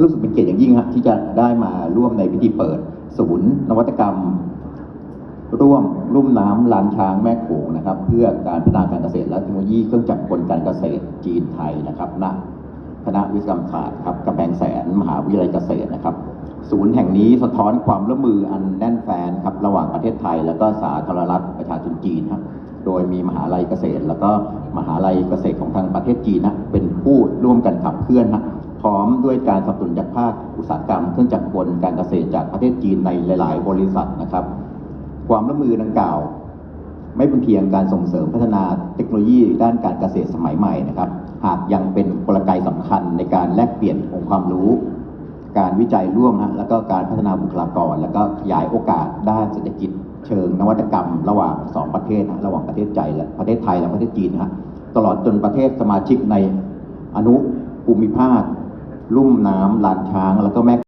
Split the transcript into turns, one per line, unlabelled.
รู้สึกเป็นเกียรติอย่างยิ่งครับที่จะได้มาร่วมในพิธีเปิดศูนย์นวัตกรรม ร่วมรุ่มน้ำลานช้างแม่โขงนะครับ เพื่อการพัฒนาการเกษตรและเทคโนโลยีเครื่องจักรกลการเกษตรจีนไทยนะครับณคณะวิศวกรรมศาสตร์ครับกำแพงแสนมหาวิทยาลัยเกษตรนะครับ ศูนย์แห่งนี้สะท้อนความร่วมมืออันแน่นแฟนครับระหว่างประเทศไทย แล้วก็สาธารณรัฐประชาชนจีนครับโดยมีมหาลัยเกษตร แล้วก็มหาลัยเกษตรของทางประเทศจีนนะเป็นผู้ร่วมกันขับเคลื่อนนะ พร้อมด้วยการสนับสนุนจากภาคอุตสาหกรรม เครื่องจักรกลการเกษตรจากประเทศจีนในหลาย ๆ บริษัทนะครับ ความร่วมมือดังกล่าว ไม่เป็นเพียงการส่งเสริมพัฒนาเทคโนโลยีด้านการเกษตรสมัยใหม่นะครับ หากยังเป็นกลไกสำคัญในการแลกเปลี่ยนองค์ความรู้ การวิจัยร่วมนะแล้วก็การพัฒนาบุคลากร แล้วก็ขยายโอกาสด้านเศรษฐกิจ เชิงนวัตกรรม ระหว่างสองประเทศนะระหว่างประเทศใจและประเทศไทยและประเทศจีนนะตลอดจนประเทศสมาชิกในอนุภูมิภาค ลุ่มน้ำลานช้างแล้วก็แม่